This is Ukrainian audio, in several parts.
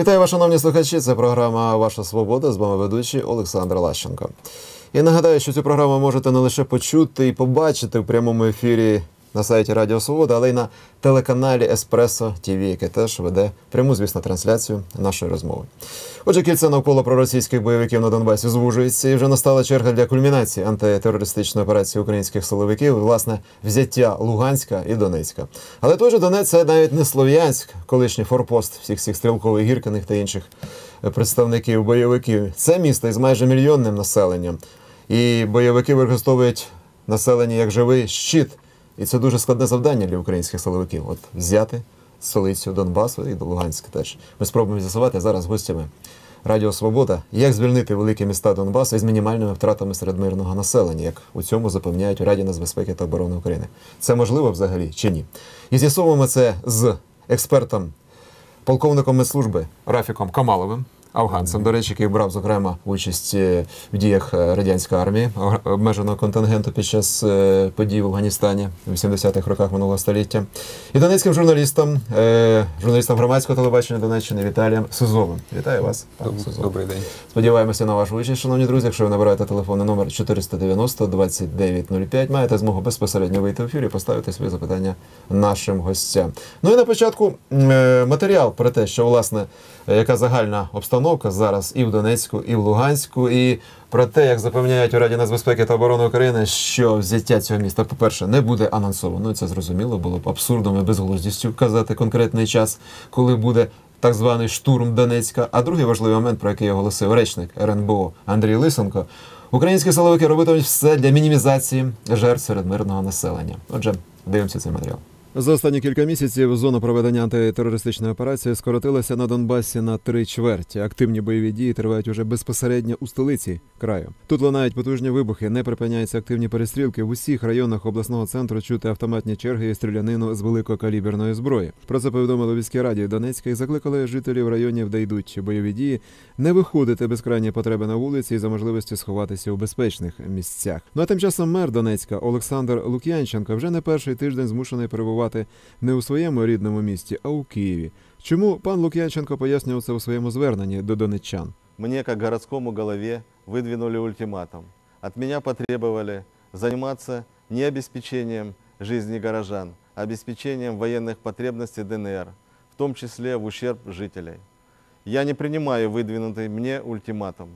Вітаю шановні слухачі. Це програма Ваша Свобода з вами ведучий Олександр Лащенко. Я нагадаю, що цю програму можете не лише почути і побачити в прямому ефірі на сайті Радіо Свобода, але й на телеканалі Еспресо ТВ, яке теж веде пряму, звісно, трансляцію нашої розмови. Отже, кільце навколо проросійських бойовиків на Донбасі звужується, і вже настала черга для кульмінації антитерористичної операції українських силовиків, власне, взяття Луганська і Донецька. Але той же Донець це навіть не Слов'янськ, колишній форпост всіх цих стрілкових гірканих та інших представників бойовиків. Це місто із майже мільйонним населенням. І бойовики використовують населення як живий щит. І це дуже складне завдання для українських силовиків. От взяти столицю Донбасу і до Луганська теж. Ми спробуємо з'ясувати зараз гостями Радіо Свобода, як звільнити великі міста Донбасу із мінімальними втратами серед мирного населення, як у цьому запевняють у Раді нацбезпеки та оборони України. Це можливо взагалі чи ні? І з'ясовуємо це з експертом, полковником медслужби Рафіком Камаловим. Афганцем, до речі, який брав, зокрема, участь е, в діях е, радянської армії обмеженого контингенту під час е, подій в Афганістані в 80-х роках минулого століття, і донецьким журналістом, журналістом громадського телебачення Донеччини Віталієм Сизовим. Вітаю вас, пан Сизов. Добрий день. Сподіваємося на вашу участь, шановні друзі. Якщо ви набираєте телефонний номер 490 2905, маєте змогу безпосередньо вийти в ефір і поставити свої запитання нашим гостям. Ну і на початку матеріал про те, що власне яка загальна обстановка зараз і в Донецьку, і в Луганську, і про те, як запевняють у Раді нацбезпеки та оборони України, що взяття цього міста, по-перше, не буде анонсовано. Це зрозуміло, було б абсурдом і безглуздістю казати конкретний час, коли буде. Так званий штурм Донецька. А другий важливий момент, про який оголосив речник РНБО Андрій Лисенко, українські силовики робитимуть все для мінімізації жертв серед мирного населення. Отже, дивимося цей матеріал. За останні кілька місяців зона проведення антитерористичної операції скоротилася на Донбасі на три чверті. Активні бойові дії тривають уже безпосередньо у столиці краю. Тут лунають потужні вибухи, не припиняються активні перестрілки. В усіх районах обласного центру чути автоматні черги і стрілянину з великокаліберної зброї. Про це повідомили війські раді Донецька і закликали жителів районів, де йдуть бойові дії, не виходити без крайньої потреби на вулиці і за можливості сховатися у безпечних місцях. Ну а тим часом мер Донецька Олександр Лук'янченко вже не перший тиждень змушений перебувати перебувати не у своєму рідному місті, а у Києві. Чому пан Лук'янченко пояснював це у своєму зверненні до донеччан? Мне, як городскому голове, выдвинули ультиматум. От меня потребовали заниматься не обеспечением жизни горожан, а обеспечением военных потребностей ДНР, в том числе в ущерб жителей. Я не принимаю выдвинутый мне ультиматум.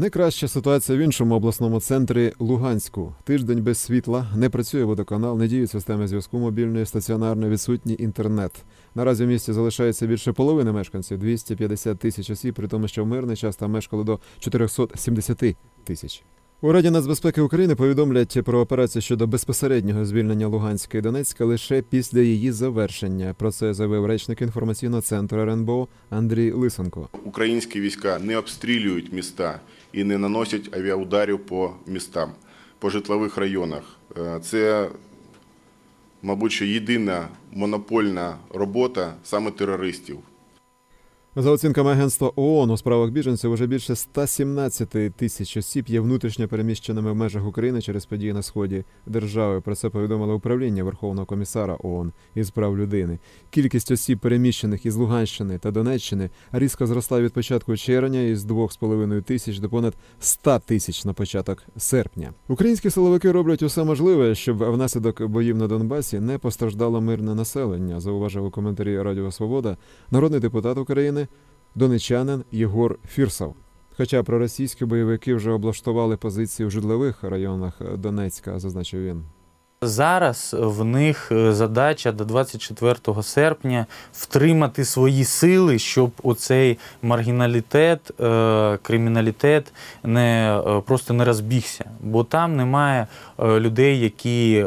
Найкраща ситуація в іншому обласному центрі Луганську. Тиждень без світла, не працює водоканал, не діють системи зв'язку мобільної, стаціонарної, відсутній інтернет. Наразі в місті залишається більше половини мешканців 250 тисяч осіб, при тому, що в мирний час там мешкало до 470 тисяч. У Раді нацбезпеки України повідомлять про операцію щодо безпосереднього звільнення Луганська і Донецька лише після її завершення. Про це заявив речник інформаційного центру РНБО Андрій Лисенко. Українські війська не обстрілюють міста і не наносять авіаударів по містам, по житлових районах. Е, це, мабуть, єдина монопольна робота саме терористів. За оцінками агентства ООН у справах біженців уже більше 117 тисяч осіб є внутрішньо переміщеними в межах України через події на сході держави. Про це повідомило управління Верховного комісара ООН із прав людини. Кількість осіб, переміщених із Луганщини та Донеччини, різко зросла від початку червня із 2,5 тисяч до понад 100 тисяч на початок серпня. Українські силовики роблять усе можливе, щоб внаслідок боїв на Донбасі не постраждало мирне населення. Зауважив у коментарі Радіо Свобода народний депутат України. Донечанин Єгор Фірсов. Хоча проросійські бойовики вже облаштували позиції в житлових районах Донецька, зазначив він. Зараз в них е, задача до 24 серпня втримати свої сили, щоб оцей маргіналітет, е, криміналітет не е, просто не розбігся, бо там немає людей, які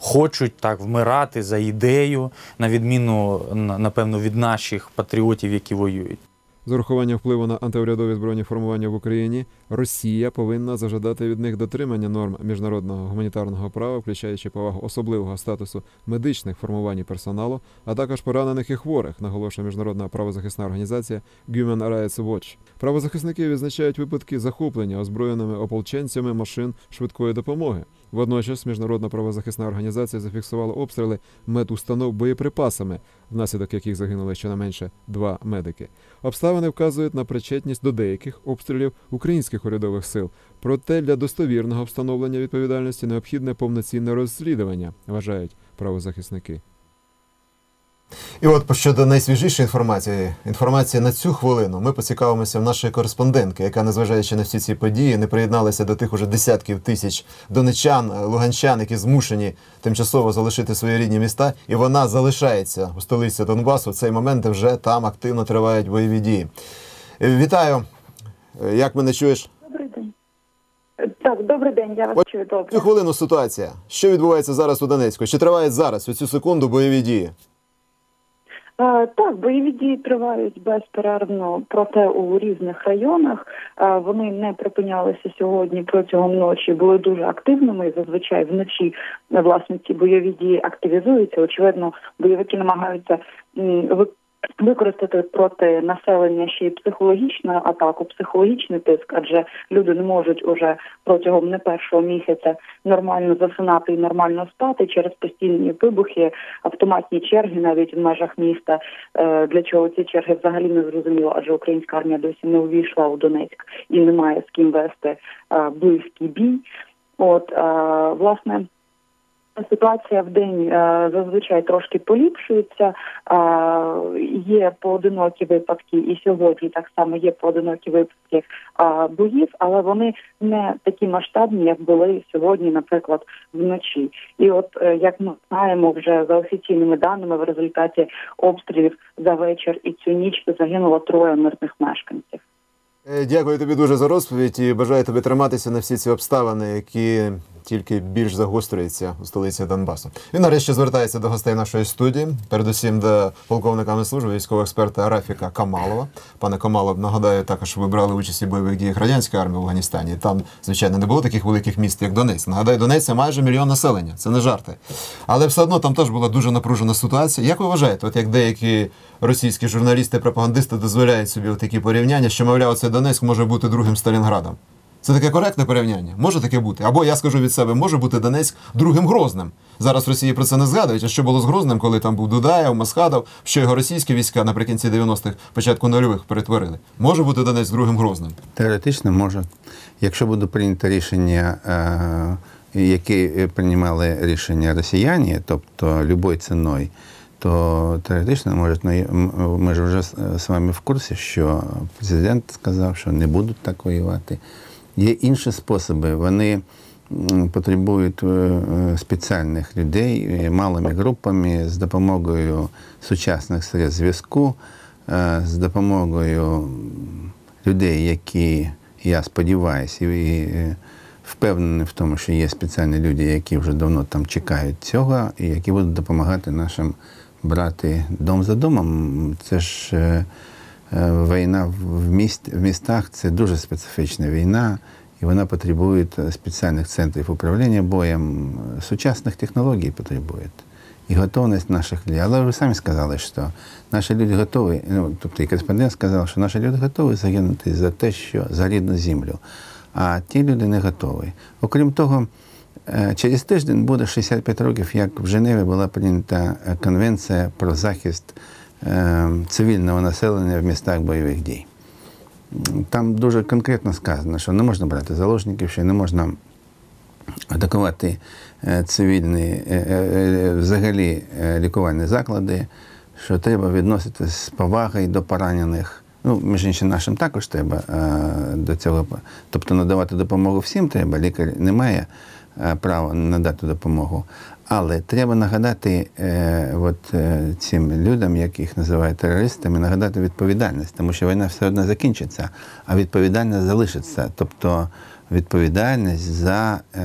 хочуть так вмирати за ідею, на відміну напевно від наших патріотів, які воюють. З урахуванням впливу на антиурядові збройні формування в Україні Росія повинна зажадати від них дотримання норм міжнародного гуманітарного права, включаючи повагу особливого статусу медичних формувань персоналу, а також поранених і хворих, наголошує міжнародна правозахисна організація Human Rights Watch. Правозахисники відзначають випадки захоплення озброєними ополченцями машин швидкої допомоги. Водночас міжнародна правозахисна організація зафіксувала обстріли медустанов боєприпасами, внаслідок яких загинули щонайменше два медики. Обставини вказують на причетність до деяких обстрілів українських урядових сил. Проте для достовірного встановлення відповідальності необхідне повноцінне розслідування, вважають правозахисники. І от щодо найсвіжішої інформації, інформація на цю хвилину, ми поцікавимося в нашої кореспондентки, яка, незважаючи на всі ці події, не приєдналася до тих уже десятків тисяч донечан, луганчан, які змушені тимчасово залишити свої рідні міста, і вона залишається у столиці Донбасу в цей момент, де вже там активно тривають бойові дії. Е, Вітаю! Е, Як мене чуєш? Добрий день. Е, Так, добрий день, я вас От чую добре. Цю хвилину ситуація. Що відбувається зараз у Донецьку? Чи тривають зараз у цю секунду бойові дії? Е, Так, бойові дії тривають безперервно, проте у різних районах. Е, Вони не припинялися сьогодні протягом ночі, були дуже активними. Зазвичай вночі е, власне ці бойові дії активізуються. Очевидно, бойовики намагаються використати проти населення ще й психологічну атаку, психологічний тиск, адже люди не можуть уже протягом не першого місяця нормально засинати і нормально спати через постійні вибухи, автоматні черги навіть в межах міста. Е, Для чого ці черги взагалі не зрозуміло, адже українська армія досі не увійшла у Донецьк і немає з ким вести е, близький бій. От е, власне. Ситуація в день е, зазвичай трошки поліпшується. Е, є поодинокі випадки, і сьогодні так само є поодинокі випадки е, боїв, але вони не такі масштабні, як були сьогодні, наприклад, вночі. І от як ми знаємо, вже за офіційними даними, в результаті обстрілів за вечір і цю ніч загинуло троє мирних мешканців. Дякую тобі дуже за розповідь і бажаю тобі триматися на всі ці обставини, які тільки більш загострюються у столиці Донбасу. І нарешті звертається до гостей нашої студії, передусім до полковника служби військового експерта Рафіка Камалова. Пане Камалов, нагадаю, також ви брали участь у бойових діях радянської армії в Афганістані. Там, звичайно, не було таких великих міст, як Донець. Нагадаю, Донець це майже мільйон населення. Це не жарти. Але все одно там теж була дуже напружена ситуація. Як ви вважаєте, от як деякі російські журналісти, пропагандисти дозволяють собі такі порівняння, що мовляв, це Донецьк може бути другим Сталінградом? Це таке коректне порівняння? Може таке бути? Або я скажу від себе, може бути Донецьк другим Грозним. Зараз Росії про це не згадують. А що було з Грозним, коли там був Дудаєв, Масхадов, що його російські війська наприкінці 90-х, початку нульових перетворили. Може бути Донецьк другим Грозним. Теоретично може. Якщо буде прийнято рішення, е, які приймали рішення росіяни, тобто любою ціною, то теоретично може, ну, ми ж вже з вами в курсі, що президент сказав, що не будуть так воювати. Є інші способи. Вони потребують е, е, спеціальних людей е, малими групами з допомогою сучасних средств зв'язку, з допомогою людей, які, я сподіваюся, і впевнений в тому, що є спеціальні люди, які вже давно там чекають цього, і які будуть допомагати нашим брати дом за домом. Це ж війна в, міст, в містах це дуже специфічна війна, і вона потребує спеціальних центрів управління боєм, сучасних технологій потребує. І готовність наших людей. Але ви самі сказали, що наші люди готові, ну, тобто і кореспондент сказав, що наші люди готові загинути за те, що за рідну землю, а ті люди не готові. Окрім того, е, через тиждень буде 65 років, як в Женеві була прийнята е, конвенція про захист е, цивільного населення в містах бойових дій. Там дуже конкретно сказано, що не можна брати заложників, що не можна атакувати е, цивільні е, е, е, взагалі е, лікувальні заклади, що треба відноситися з повагою до поранених. Ну, між іншим, нашим також треба е, до цього. Тобто надавати допомогу всім треба, лікар не має е, права надати допомогу. Але треба нагадати е, от, е, цим людям, яких називають терористами, нагадати відповідальність, тому що війна все одно закінчиться, а відповідальність залишиться. Тобто відповідальність за е,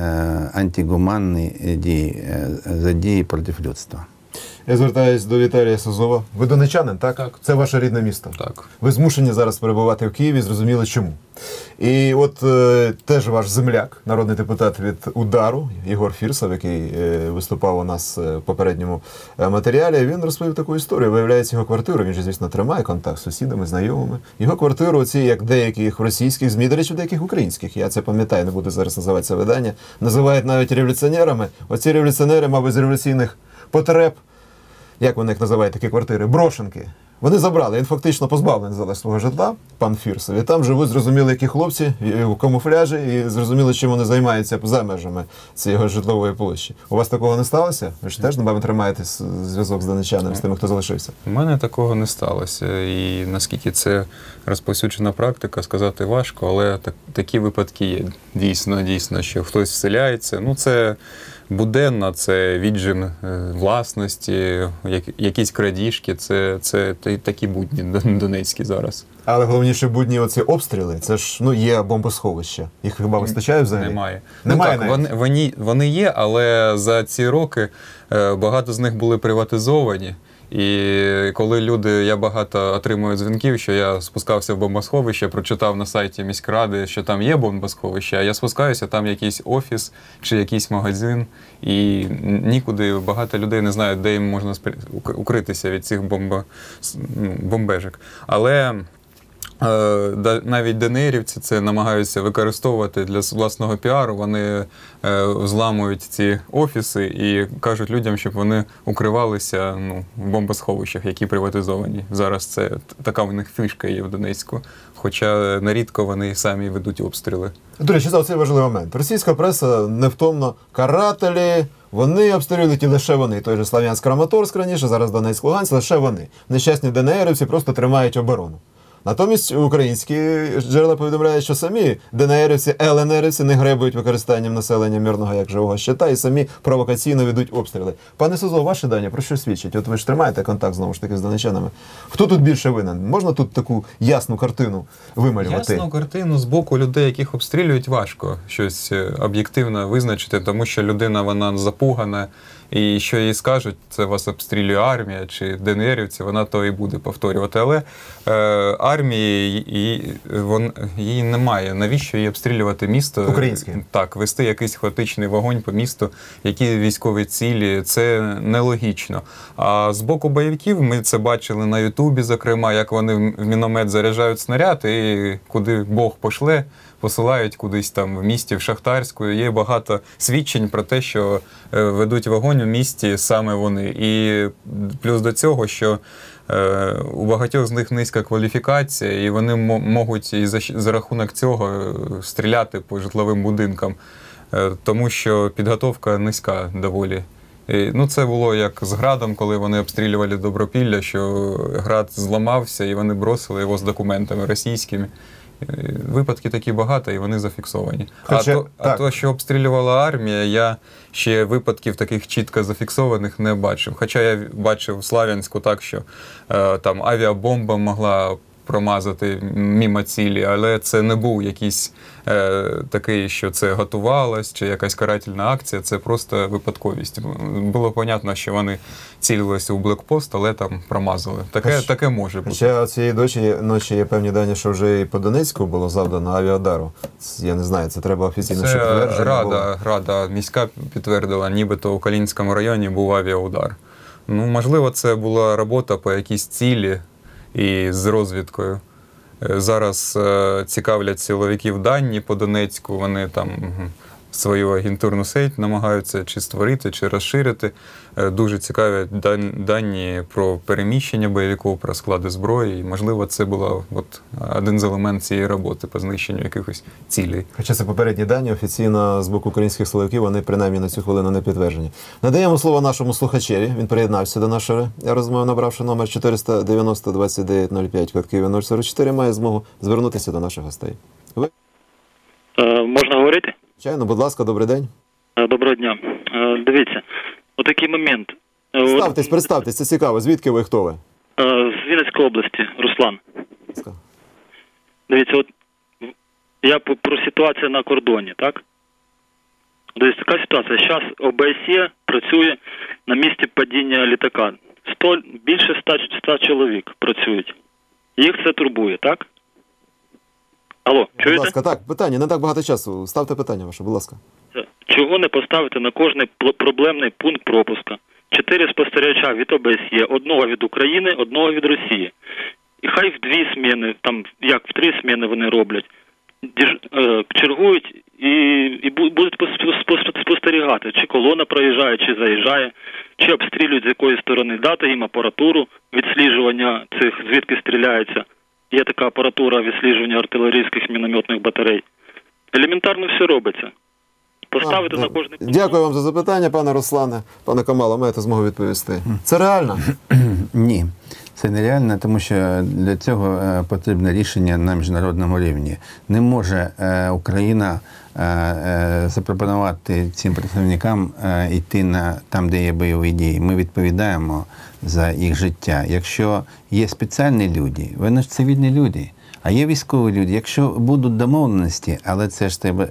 антигуманні дії, е, за дії проти людства. Я звертаюсь до Віталія Созова. Ви донечанин, так? Так. Це ваше рідне місто. Так. Ви змушені зараз перебувати в Києві, зрозуміли чому. І от е, теж ваш земляк, народний депутат від удару Єгор Фірсов, який е, виступав у нас е, в попередньому е, матеріалі, він розповів таку історію. Виявляється, його квартиру. Він же, звісно, тримає контакт з сусідами, знайомими. Його квартиру, оці, як деяких російських ЗМІ, до речі, деяких українських. Я це пам'ятаю, не буду зараз називати це видання. Називають навіть революціонерами. Оці революціонери, мабуть, з революційних потреб як вони їх називають такі квартири, брошенки. Вони забрали, він фактично позбавлений зараз свого житла, пан Фірсов. І там живуть зрозуміло, які хлопці в камуфляжі, і зрозуміло, чим вони займаються за межами цієї житлової площі. У вас такого не сталося? Ви ж теж, напевно, тримаєте зв'язок з донечанами, з тими, хто залишився. У мене такого не сталося. І наскільки це розповсюджена практика, сказати важко, але так, такі випадки є. Дійсно, дійсно, що хтось вселяється. Ну, це буденно, це віджим е, власності, якісь крадіжки, це, це такі будні донецькі зараз. Але головніше будні оці обстріли, це ж ну є бомбосховища. Їх хіба вистачає взагалі? Немає. Немає ну, так, вони, вони, вони є, але за ці роки е, багато з них були приватизовані. І коли люди, я багато отримую дзвінків, що я спускався в бомбосховище, прочитав на сайті міськради, що там є бомбосховище, а я спускаюся, там якийсь офіс чи якийсь магазин, і нікуди багато людей не знають, де їм можна укритися від цих бомбо, ну, бомбежок. Але навіть ДНРівці це намагаються використовувати для власного піару. Вони е, зламують ці офіси і кажуть людям, щоб вони укривалися ну, в бомбосховищах, які приватизовані. Зараз це така в них фішка є в Донецьку. Хоча нерідко вони самі ведуть обстріли. До речі, це цей важливий момент. Російська преса невтомно карателі. Вони обстрілюють і лише вони. Той же Слав'янськ Краматорськ раніше, зараз Донецьк Луганськ, лише вони. Нещасні ДНРівці просто тримають оборону. Натомість українські джерела повідомляють, що самі ДНРівці, ЛНРівці не гребують використанням населення мирного як живого щита і самі провокаційно ведуть обстріли. Пане Созо, ваші дані про що свідчать? От ви ж тримаєте контакт знову ж таки з донечанами. Хто тут більше винен? Можна тут таку ясну картину вималювати? Ясну картину з боку людей, яких обстрілюють, важко щось е, об'єктивно визначити, тому що людина вона запугана, і що їй скажуть, це вас обстрілює армія чи ДНРівці, вона то і буде повторювати. Але е, армії її, вон, її немає. Навіщо їй обстрілювати місто? Українське. Так, вести якийсь хаотичний вогонь по місту, які військові цілі, це нелогічно. А з боку бойовиків ми це бачили на Ютубі, зокрема, як вони в в міномет заряджають снаряд, і куди Бог пошле, посилають кудись там в місті, в Шахтарську. Є багато свідчень про те, що е, ведуть вогонь у місті саме вони. І плюс до цього, що е, у багатьох з них низька кваліфікація, і вони можуть і за, за рахунок цього е, стріляти по житловим будинкам, тому що підготовка низька доволі. І, ну, це було як з градом, коли вони обстрілювали Добропілля, що град зламався і вони бросили його з документами російськими. Випадки такі багато, і вони зафіксовані. Хоча- а, то, а то, що обстрілювала армія, я ще випадків таких чітко зафіксованих не бачив. Хоча я бачив Слав'янську так, що е, там авіабомба могла промазати мімо цілі, але це не був якийсь е, такий, що це готувалось, чи якась карательна акція, це просто випадковість. Було понятно, що вони цілилися у блекпост, але там промазали. Таке, Хоч- таке може бути. Хоча цієї дочі ночі є певні дані, що вже і по Донецьку було завдано авіадару. Я не знаю, це треба офіційно Це підтвердження рада, рада міська підтвердила, нібито у Калінському районі був авіаудар. Ну, можливо, це була робота по якійсь цілі і з розвідкою. Е, Зараз е, цікавлять силовиків дані по Донецьку. Вони там свою агентурну сеть намагаються чи створити, чи розширити. Е, Дуже цікаві дан- дані про переміщення бойовиків, про склади зброї. І, можливо, це була от один з елементів цієї роботи по знищенню якихось цілей. Хоча це попередні дані офіційно з боку українських силовиків, вони принаймні на цю хвилину не підтверджені. Надаємо слово нашому слухачеві. Він приєднався до нашої розмови, набравши номер 490 2905 код Києва 044, має змогу звернутися до наших гостей. Ви, Е, Можна говорити? Звичайно, будь ласка, добрий день. Е, Доброго дня. Е, Дивіться, отакий момент. Е, от, представтесь, це цікаво. Звідки ви хто ви? З Вінницької області, Руслан. Дивіться, от я про ситуацію на кордоні, так? Дивіться, така ситуація. Зараз ОБСЄ працює на місці падіння літака. 100, більше 100, 100 чоловік працюють. Їх це турбує, так? Алло, Будь ласка, так, питання, не так багато часу. Ставте питання ваше, будь ласка. Чого не поставити на кожний проблемний пункт пропуска? Чотири спостерігача від ОБСЄ, одного від України, одного від Росії. І хай в дві зміни, там як в три зміни вони роблять, діж, е, чергують і, і будуть пос- спостерігати, чи колона проїжджає, чи заїжджає, чи обстрілюють з якої сторони, дати їм апаратуру відсліджування цих, звідки стріляється. Є така апаратура відсліджування артилерійських мінометних батарей. Елементарно все робиться. Поставити А, на кожний пункт. Дякую вам за запитання, пане Руслане. Пане Камало, маєте змогу відповісти. Це реально? Ні, це нереально, тому що для цього е, потрібне рішення на міжнародному рівні. Не може е, Україна е, е, запропонувати цим представникам е, йти на там, де є бойові дії. Ми відповідаємо за їх життя. Якщо є спеціальні люди, вони ж цивільні люди. А є військові люди. Якщо будуть домовленості, але це ж треба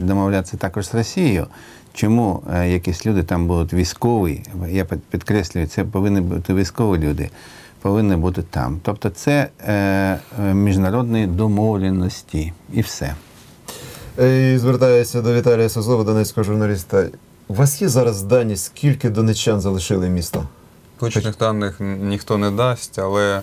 домовлятися також з Росією. Чому е, якісь люди там будуть військові? Я підкреслюю, це повинні бути військові люди, повинні бути там. Тобто це е, е, міжнародні домовленості і все. І звертаюся до Віталія Созова, донецького журналіста. У вас є зараз дані, скільки донеччан залишили місто? Точних даних ніхто не дасть, але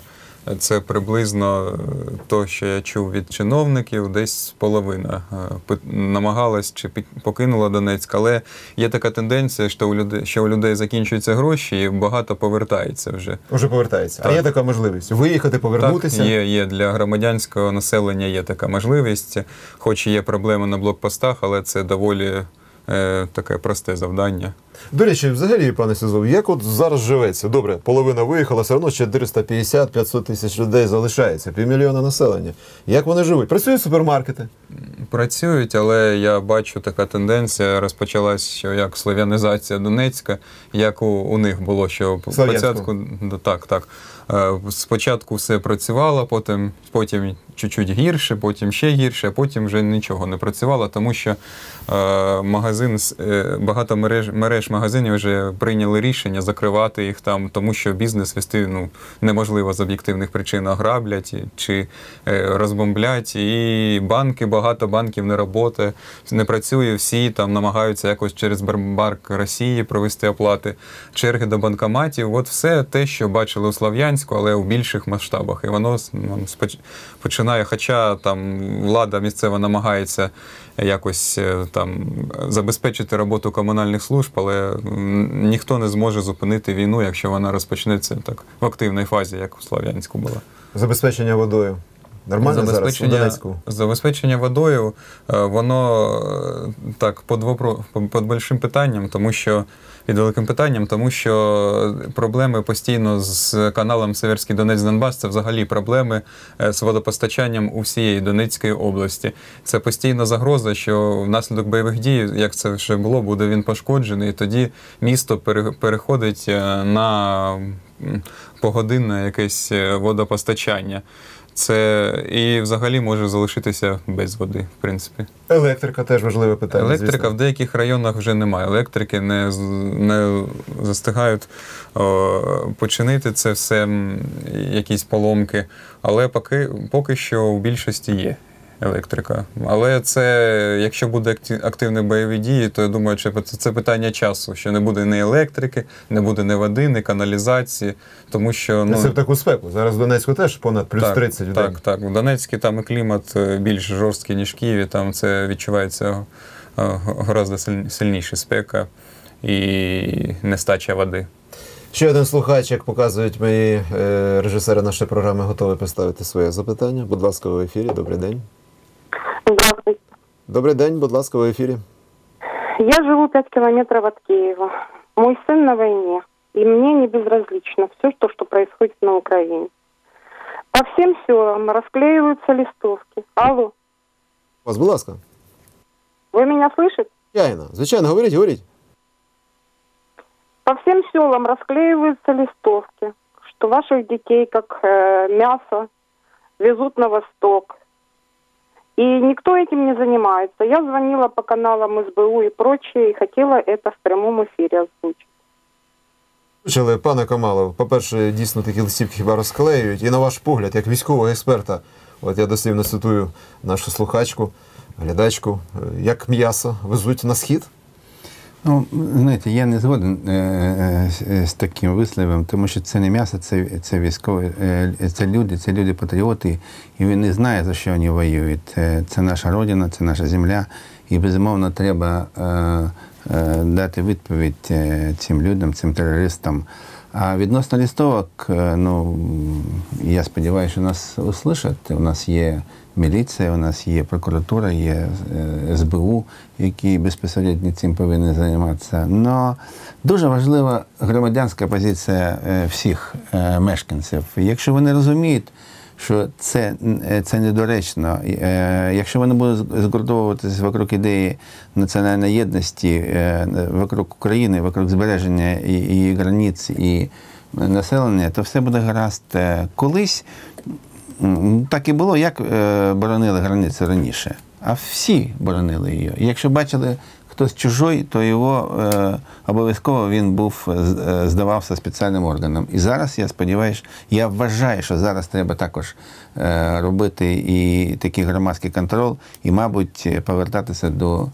це приблизно е, то, що я чув від чиновників, десь половина е, намагалась чи покинула Донецьк. Але є така тенденція, що у людей, що у людей закінчуються гроші і багато повертається вже. Уже повертається. А є така можливість виїхати, повернутися. Так, є, є для громадянського населення є така можливість, хоч і є проблеми на блокпостах, але це доволі е, таке просте завдання. До речі, взагалі, пане Сізов, як от зараз живеться? Добре, половина виїхала, все одно ще 450-500 тисяч людей залишається, півмільйона населення. Як вони живуть? Працюють супермаркети. Працюють, але я бачу така тенденція розпочалась, що як слов'янізація Донецька, як у, у них було, що спочатку так, так. Е, Спочатку все працювало, потім, потім чуть-чуть гірше, потім ще гірше, а потім вже нічого не працювало, тому що е, магазин, з- е, багато мереж, мереж магазинів вже прийняли рішення закривати їх там, тому що бізнес вести ну, неможливо з об'єктивних причин ограблять чи е, розбомблять. І банки, багато банків не роботи, не працює, всі там намагаються якось через Бербанк Росії провести оплати, черги до банкоматів. От все те, що бачили у Слов'янську, але у більших масштабах. І воно ну, починає, хоча там влада місцева намагається якось е, там забезпечити роботу комунальних служб, але ніхто не зможе зупинити війну, якщо вона розпочнеться так в активній фазі, як у Слов'янську була. Забезпечення водою. Нормально зараз у Донецьку? забезпечення водою, е, воно е, так під, вопро- під большим питанням, тому що під великим питанням, тому що проблеми постійно з каналом Северський Донець Донбас це взагалі проблеми е, з водопостачанням у всієї Донецької області. Це постійна загроза, що внаслідок бойових дій, як це вже було, буде він пошкоджений. І тоді місто переходить на погодинне якесь водопостачання. Це і взагалі може залишитися без води, в принципі. Електрика теж важливе питання. Електрика звісно. в деяких районах вже немає. Електрики не, не застигають о, починити це все, якісь поломки. Але поки, поки що у більшості є електрика. Але це, якщо буде активні бойові дії, то я думаю, що це це питання часу, що не буде ні електрики, не буде ні води, ні каналізації. Тому що Це в таку спеку. Зараз в Донецьку теж понад плюс так, 30 в день. Так, так. У Донецьку там і клімат е, більш жорсткий, ніж в Києві. Там це відчувається е, гораздо силь- сильніше спека і нестача води. Ще один слухач, як показують мої е, режисери нашої програми, готовий поставити своє запитання. Будь ласка, в ефірі. Добрий день. Здравствуйте. Добрий день, будь ласка, в ефірі. Я живу 5 километров от Киева. Мой сын на войне, и мне не безразлично все, то, что происходит на Украине. По всем селам расклеиваются листовки. Алло, Вас, будь ласка. вы меня слышите? Звичайно, звичайно, говоріть, говоріть. По всем селам расклеиваются листовки, что ваших детей, как э, мясо, везут на восток. И никто этим не занимается. Я звонила по каналам СБУ и прочее, и хотела это в прямом эфире озвучить. Почали, пане Камалов, по-перше, дійсно такі листівки хіба розклеюють. І на ваш погляд, як військового експерта, От я дослівно цитую нашу слухачку, глядачку, е, як м'ясо везуть на схід. Ну, знаєте, я не згоден е, е, з- з таким висловом, тому що це не м'ясо, це, це військові, е, це люди, це люди патріоти, і він не знає, за що вони воюють. Це, наша родина, це наша земля. І безумовно треба е, е, дати відповідь е, цим людям, цим терористам. А відносно лістовок, е, ну я сподіваюся, що нас услышать. У нас є міліція, у нас є прокуратура, є е, СБУ, які безпосередньо цим повинні займатися. Но дуже важлива громадянська позиція е, всіх е, мешканців. Якщо вони розуміють, що це, це недоречно, якщо вони будуть згуртовуватися вокруг ідеї національної єдності, вокруг України, вокруг збереження і, і границь, і населення, то все буде гаразд. Колись так і було, як е, боронили границю раніше. А всі боронили її. Якщо бачили хтось чужой, то його е, обов'язково він був е, здавався спеціальним органам. І зараз я сподіваюся, я вважаю, що зараз треба також робити і такий громадський контроль, і, мабуть, повертатися до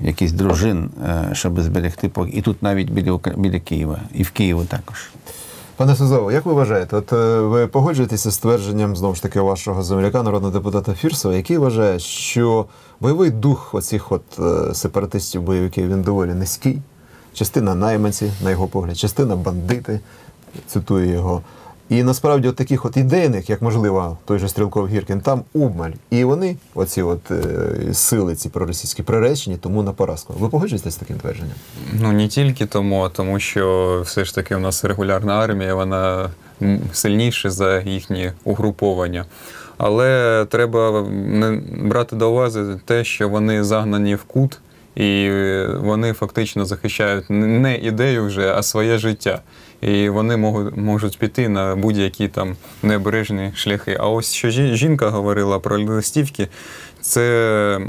якихось дружин, щоб зберегти І тут навіть біля, біля Києва, і в Києві також. Пане Сузово, як ви вважаєте, от е, ви погоджуєтеся з твердженням знову ж таки вашого земляка, народного депутата Фірсова, який вважає, що бойовий дух оцих от е, сепаратистів, бойовиків він доволі низький. Частина найманці, на його погляд, частина бандити, цитую його. І насправді от таких от ідейних, як можливо, той же Стрілков Гіркін, там обмаль. І вони, оці от е, сили, ці проросійські приречені, тому на поразку. Ви погоджуєтеся з таким твердженням? Ну не тільки тому, а тому що все ж таки у нас регулярна армія, вона сильніша за їхні угруповання. Але треба брати до уваги те, що вони загнані в кут, і вони фактично захищають не ідею вже, а своє життя. І вони можуть, можуть піти на будь-які там необережні шляхи. А ось що жінка говорила про листівки, це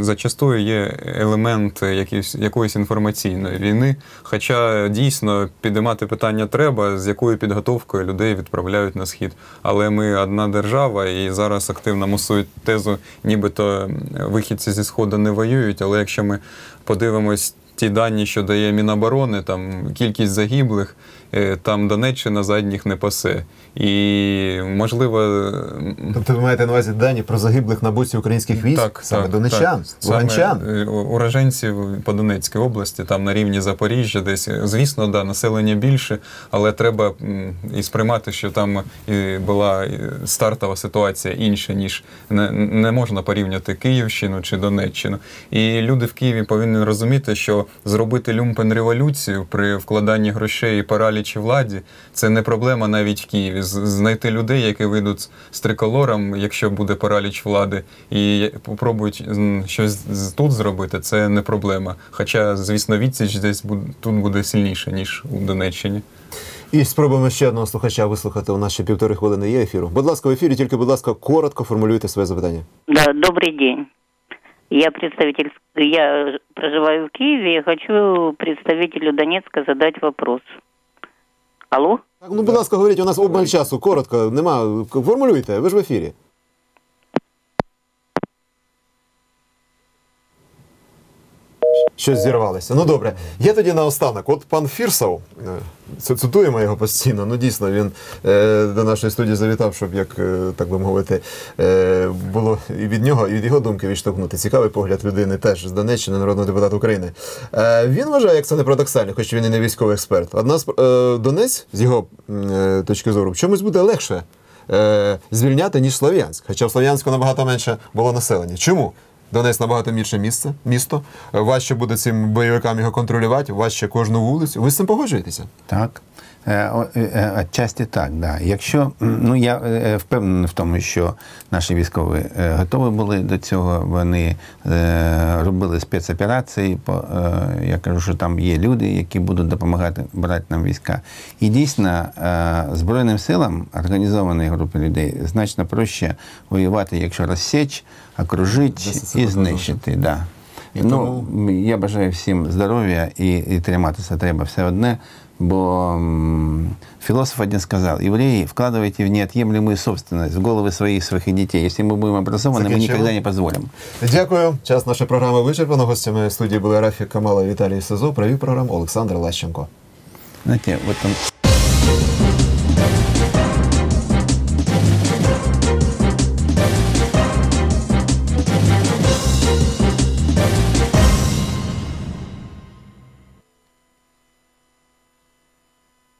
зачастую є елемент якоїсь, якоїсь інформаційної війни. Хоча дійсно підіймати питання треба, з якою підготовкою людей відправляють на схід. Але ми одна держава, і зараз активно мусують тезу, нібито вихідці зі сходу не воюють. Але якщо ми подивимось ті дані, що дає Міноборони, там кількість загиблих, там Донеччина задніх не пасе. І можливо, Тобто ви маєте на увазі дані про загиблих на боці українських військ, саме донеччан, Саме, луганчан. е, уроженців по Донецькій області, там на рівні Запоріжжя, десь звісно, да, населення більше, але треба і сприймати, що там і була стартова ситуація інша, ніж не, не можна порівняти Київщину чи Донеччину. І люди в Києві повинні розуміти, що зробити люмпен революцію при вкладанні грошей і паралічі владі це не проблема навіть в Києві. З- Знайти людей, які вийдуть з триколором, якщо буде параліч влади, і попробують щось тут зробити, це не проблема. Хоча, звісно, відсіч десь буде, тут буде сильніше, ніж у Донеччині. І спробуємо ще одного слухача вислухати. У нас ще півтори хвилини є ефіру. Будь ласка, в ефірі, тільки, будь ласка, коротко формулюйте своє запитання. Да, добрый день. Я представитель, я проживаю в Киеве и хочу представителю Донецка задать вопрос. Алло? Так, ну, будь ласка, говоріть, у нас обмаль часу, коротко, нема. Формулюйте, ви ж в ефірі. Щось зірвалося. Ну добре. Є тоді наостанок. От пан Фірсов, е, цитуємо його постійно. Ну дійсно він е, до нашої студії завітав, щоб як е, так би мовити, е, було і від нього, і від його думки відштовхнути. Цікавий погляд людини теж з Донеччини, народного депутата України. Е, він вважає, як це не парадоксально, хоч він і не військовий експерт. Одна з е, Донець, з його е, точки зору, чомусь буде легше е, звільняти, ніж Слов'янськ. Хоча в Слов'янську набагато менше було населення. Чому? Донець набагато більше місце, місто. Важче буде цим бойовикам його контролювати, важче кожну вулицю. Ви з цим погоджуєтеся? Так. Е, е, е, Отчасті так, да. Якщо ну я впевнений в тому, що наші військові готові були до цього, вони робили спецоперації. Я кажу, що там є люди, які будуть допомагати брати нам війська. І дійсно, Збройним силам організованої групи людей значно проще воювати, якщо розсіч, окружити і знищити. Да. І ну, тому- Я бажаю всім здоров'я і, і триматися треба все одне. Бо м, философ один сказал, евреи, вкладывайте в неотъемлемую собственность, в головы своих, своих детей. Если мы будем образованы, мы Закінчили? никогда не позволим. Дякую. Час нашої програми вичерпано. Гостями студії були Рафік Камала і Віталій Сизо. Провів програму Олександр Лащенко. Знаете, вот он